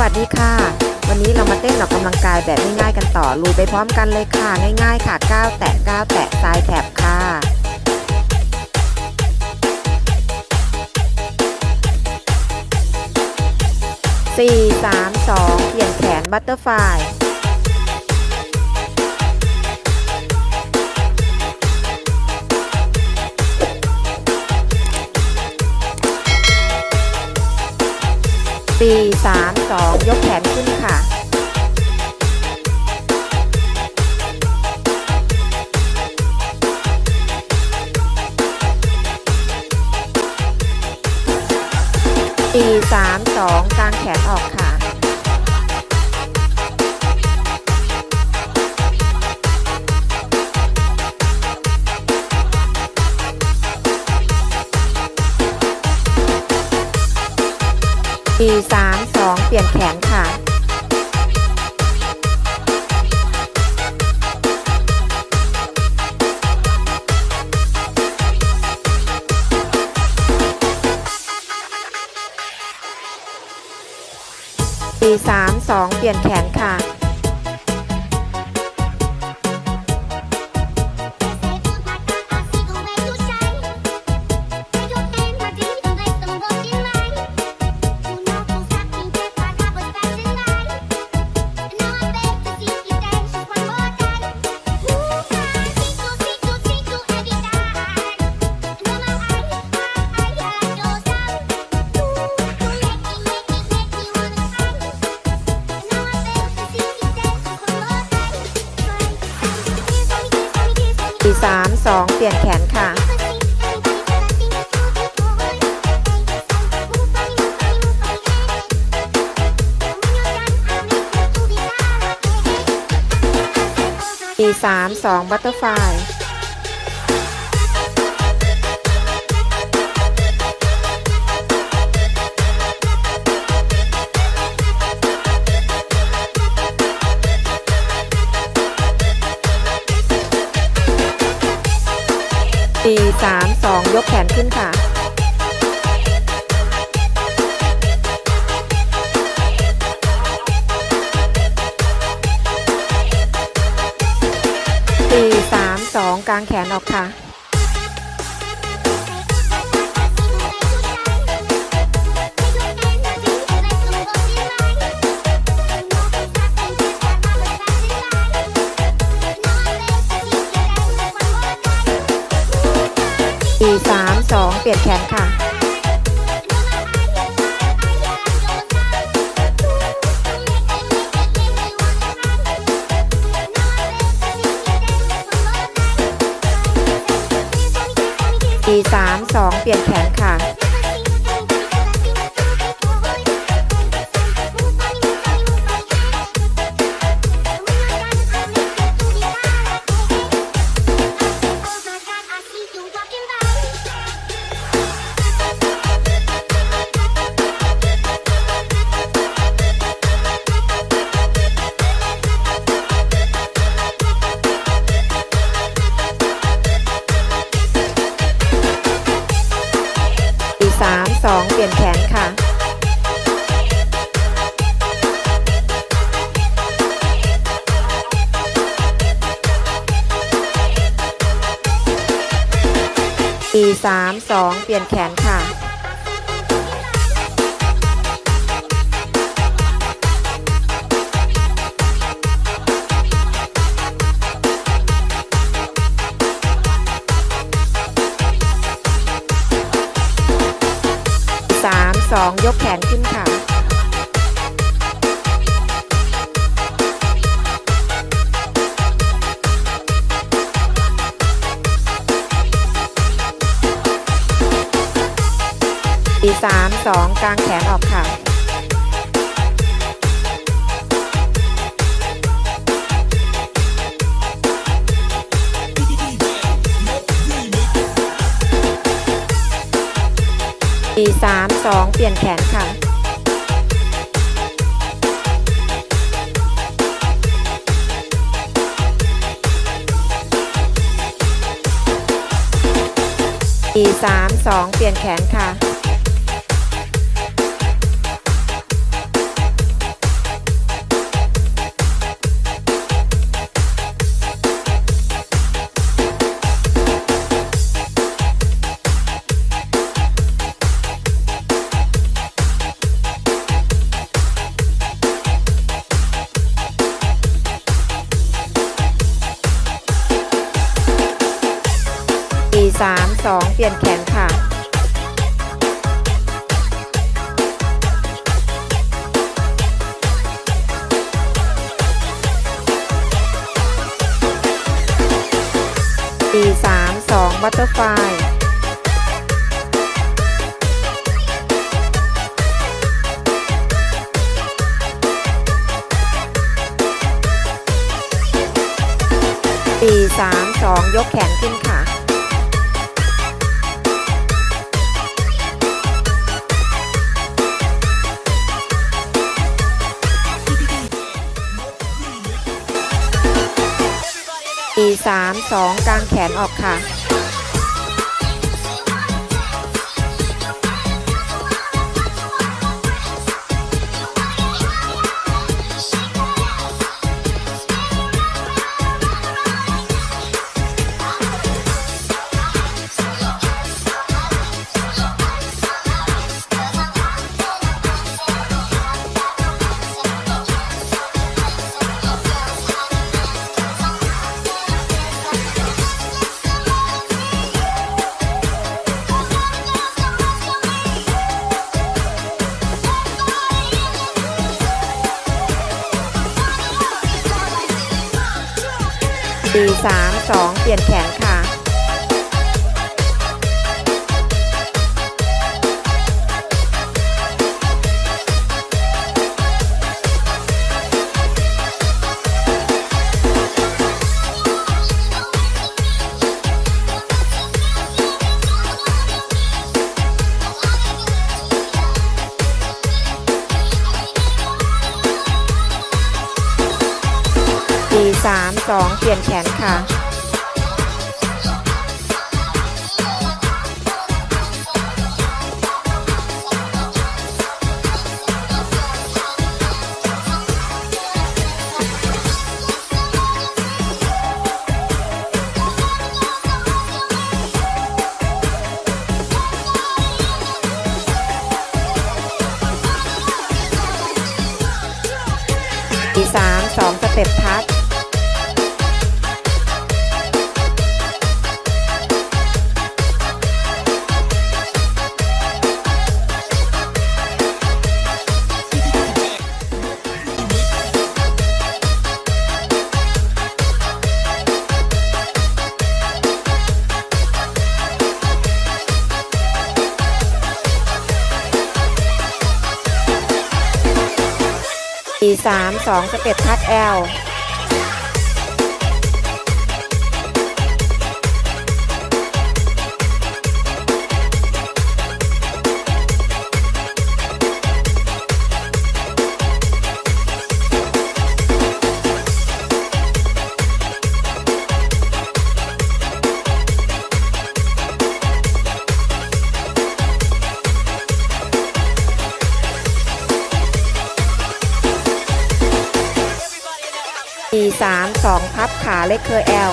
วัสดีค่ะ วันนี้เรามาเต้นออกกำลังกายแบบง่ายๆกันต่อลุยไปพร้อมกันเลยค่ะ ง่ายๆค่ะก้าวแตะก้าวแตะซ้ายแถบค่ะสี่สามสองเปลี่ยนแขนบัตเตอร์ไฟ 4 3 2 ยกแขนขึ้นค่ะสี่สามสองกางแขนออกค่ะ สี่สามสองเปลี่ยนแขนค่ะสี่สามสองเปลี่ยนแขนค่ะ สองบัตเตอร์ไฟสี่สามสองยกแขนขึ้นค่ะ 2กลางแขนออกค่ะสามสองเปลี่ยนแขนค่ะ สี่สามสองเปลี่ยนแขนค่ะ 4 3 2 เปลี่ยนแขนค่ะสองยกแขนขึ้นค่ะ สี่สามสองกลางแขนออกค่ะสี่สามสองเปลี่ยนแขนค่ะสี่สามสองเปลี่ยนแขนค่ะ สองเปลี่ยนแขนค่ะสี่สามสองบัตเตอร์ไฟสี่สามสองยกแขนขึ้น ค่ะสี่สามสองกางแขนออกค่ะ ยนแขนค่ะสี่สามสองเปลี่ยนแขนค่ะ สี่สามสองสเต็ปทัช 3 2สเต็ปทัดแอลาเล็กเคอร์แอล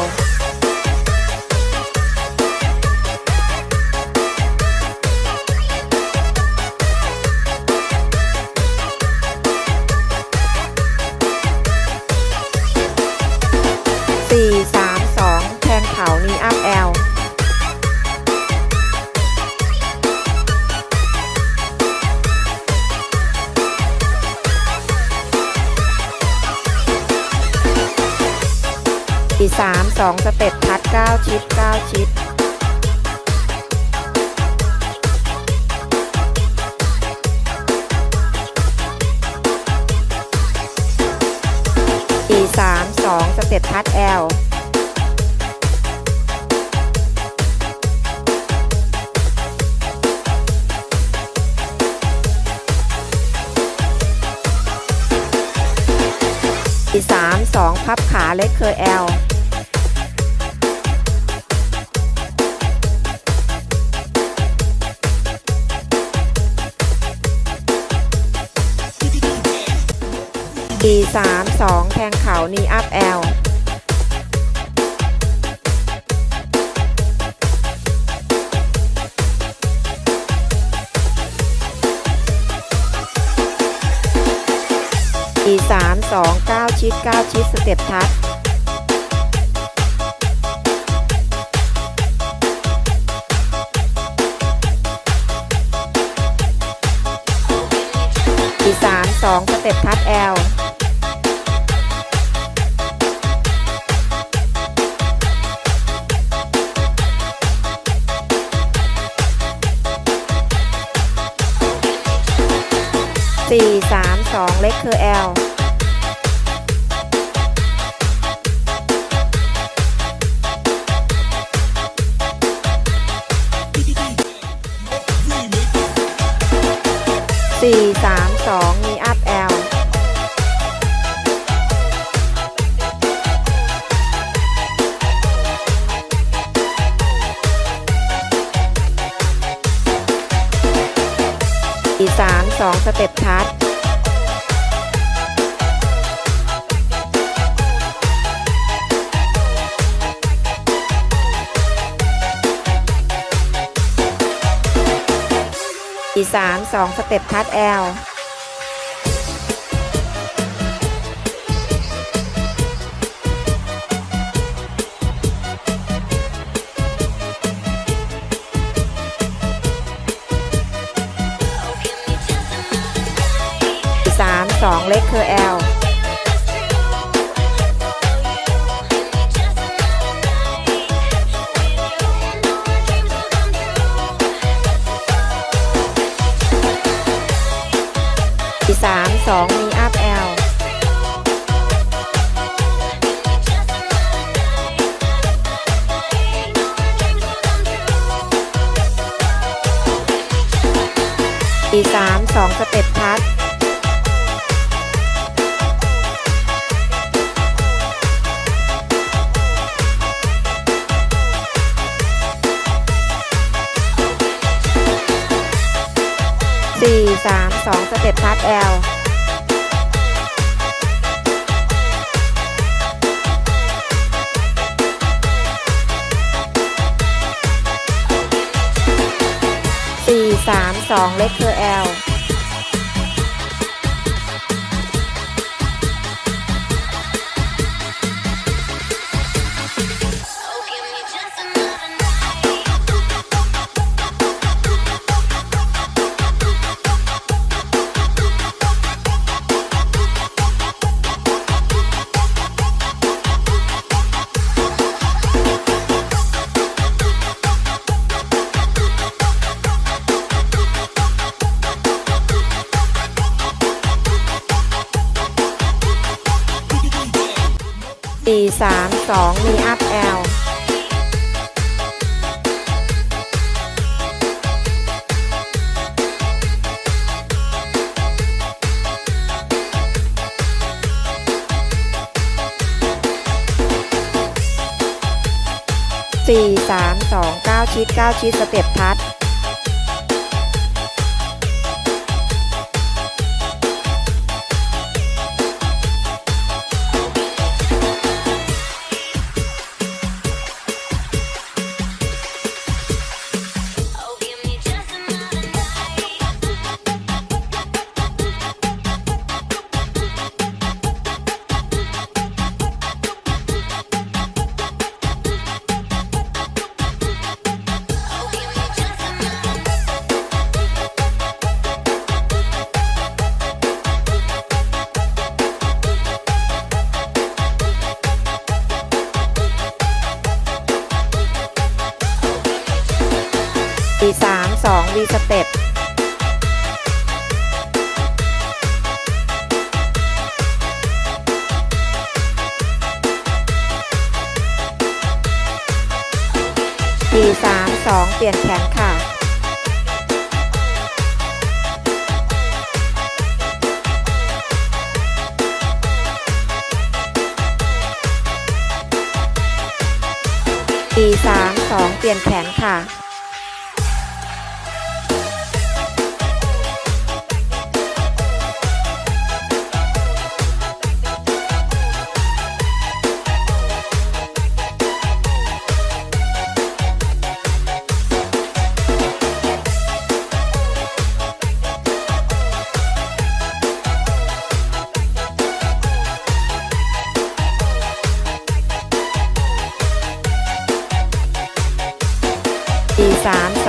3 2 สเต็ปพัด 9 ชิด 9 ชิด 4 3 2สองสเต็ปพัดลที่องพับขาเล็กเคย L D3 2 แทงเขานีอัพ L ดีสามสองเก้าชิดเก้าชิดสเต็ปทัชดีสามสองสเต็ปทัชแอล 3 2 เล็กคือ L สี่สามสองมีอัพแอลสี่สามสองสเต็ปทัช 3 2 สเต็ปทัดแอลสองเล็กเคออล 2 มีอัพแอลอีสามสองสเต็ปพัดสี่สามสองสเต็ปพัดแอล สี่สามสองเล็ก 4 3 2 มีอัพแอลสี่สามสองเก้าชิดเก้าชิด สเต็ปพัด D3 2 เปลี่ยนแขนค่ะ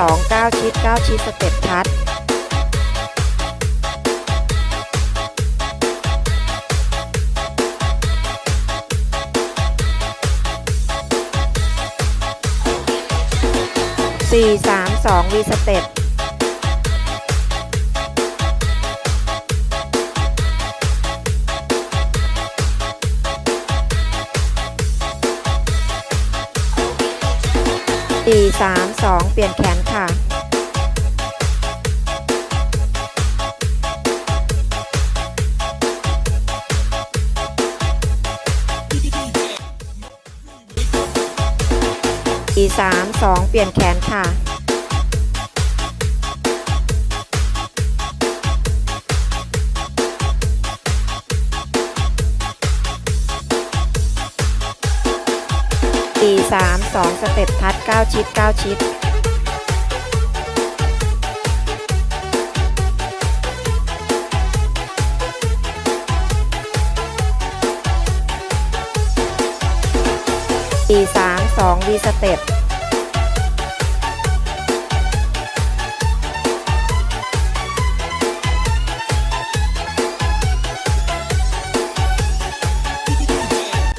2 9 ชิด 9 ชิด สเต็ปทัดสองวีสเต็ป สี่สามสองเปลี่ยนแขนค่ะสี่สามสองเปลี่ยนแขนค่ะ สี่สามสองสเต็ปทัดเก้าชิดเก้าชิดสี่สามสองวีสเต็ป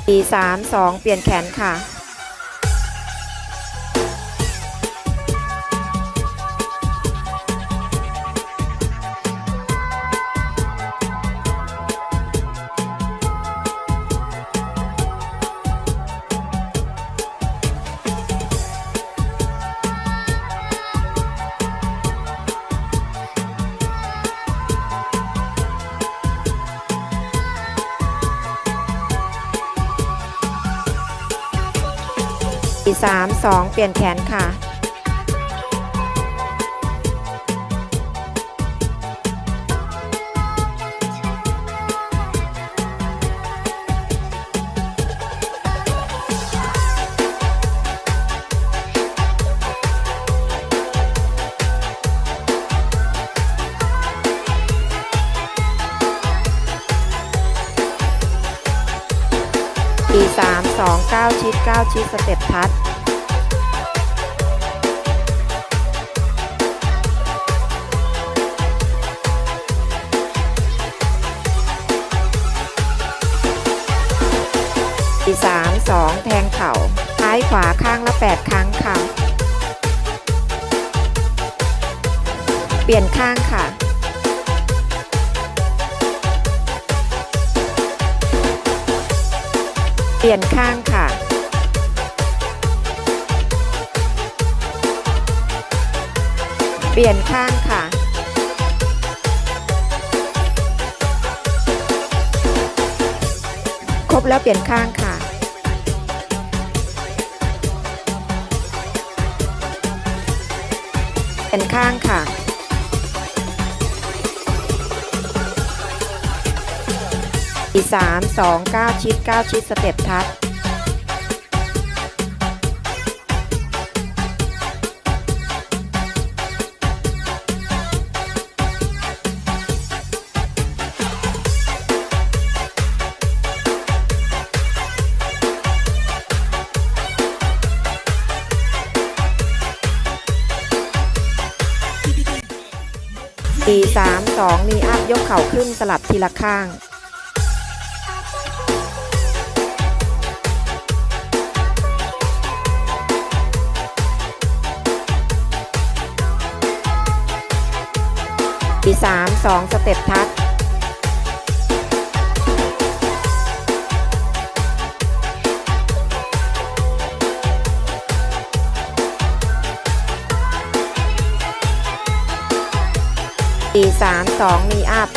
สี่สามสองเปลี่ยนแขนค่ะ สี่สามสองเปลี่ยนแขนค่ะสี่สามสองเก้าชิดเก้าชิด สเต็ปทัด วาข้างละแปดครั้งค่ะ เปลี่ยนข้างค่ะ เปลี่ยนข้างค่ะ เปลี่ยนข้างค่ะ ครบแล้วเปลี่ยนข้างค่ะ เป็นข้างค่ะ อีสามสองเก้าชิดเก้าชิดสเต็ปทัด สี่สามสองนีอัพยกเข่าขึ้นสลับทีละข้างปีสามสองสเต็ปทัด ปีสามสองมีอัพ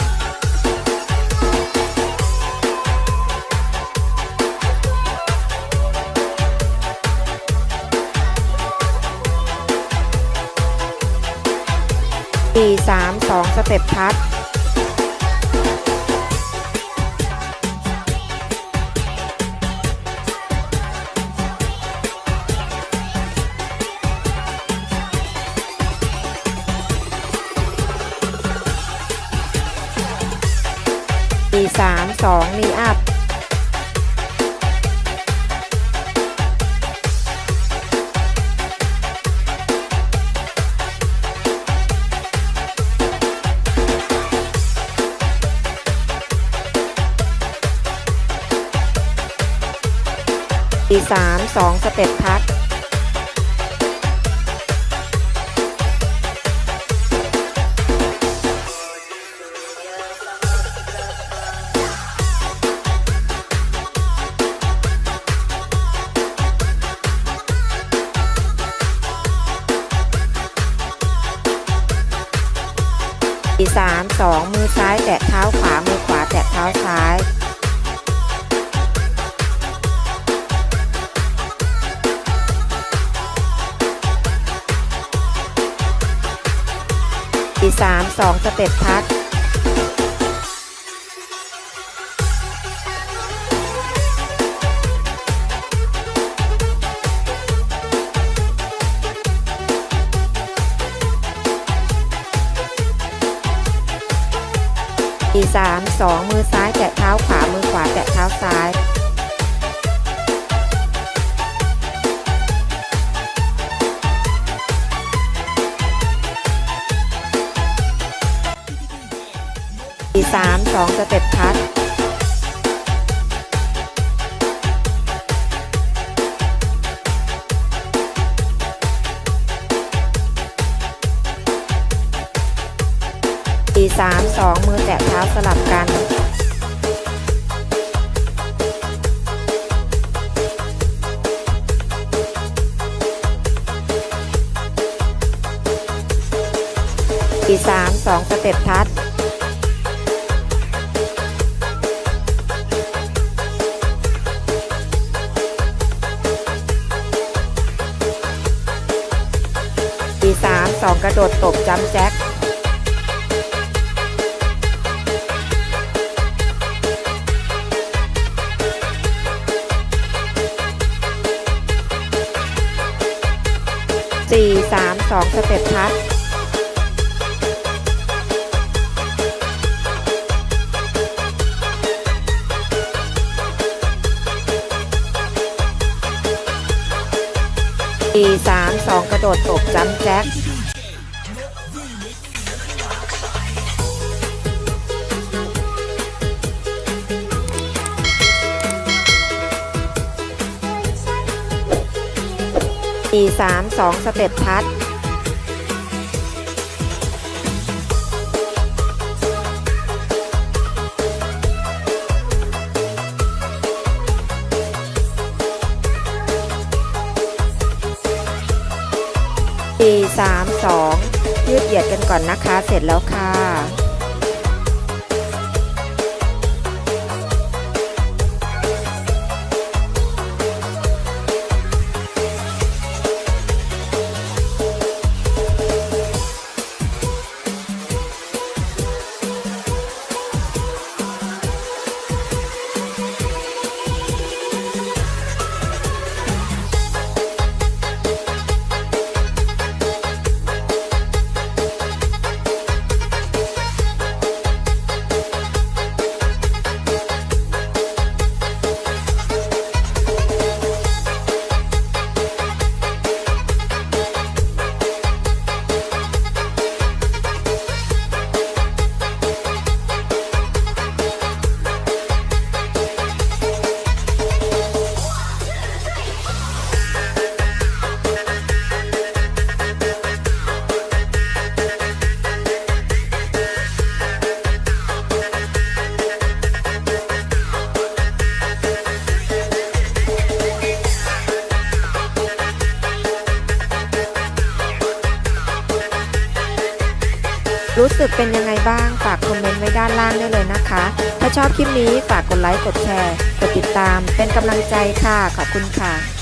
ปีสามสองสเต็ปทัด ปีสามสองนีอัพปีสามสองสเต็ปทัด ท้าซ้ายอีสามสองสเต็ปพัก มือซ้ายแตะเท้าขวา มือขวาแตะเท้าซ้ายทีสามสองสเต็ปพัดทีสามสองมือแตะเท้าสลับกัน ทีสามสเต็ปทัดทีสามสองกระโดดตบจัมแจ็คสี่สามสองสเต็ปพัด ระโดดตบจัมแจ็คสี่สามสองสเต็ปทัด 4 3 2ยืดเหยียดกันก่อนนะคะ เสร็จแล้วค่ะ ชอบคลิปนี้ฝากกดไลค์ กดแชร์ กดติดตาม เป็นกำลังใจค่ะ ขอบคุณค่ะ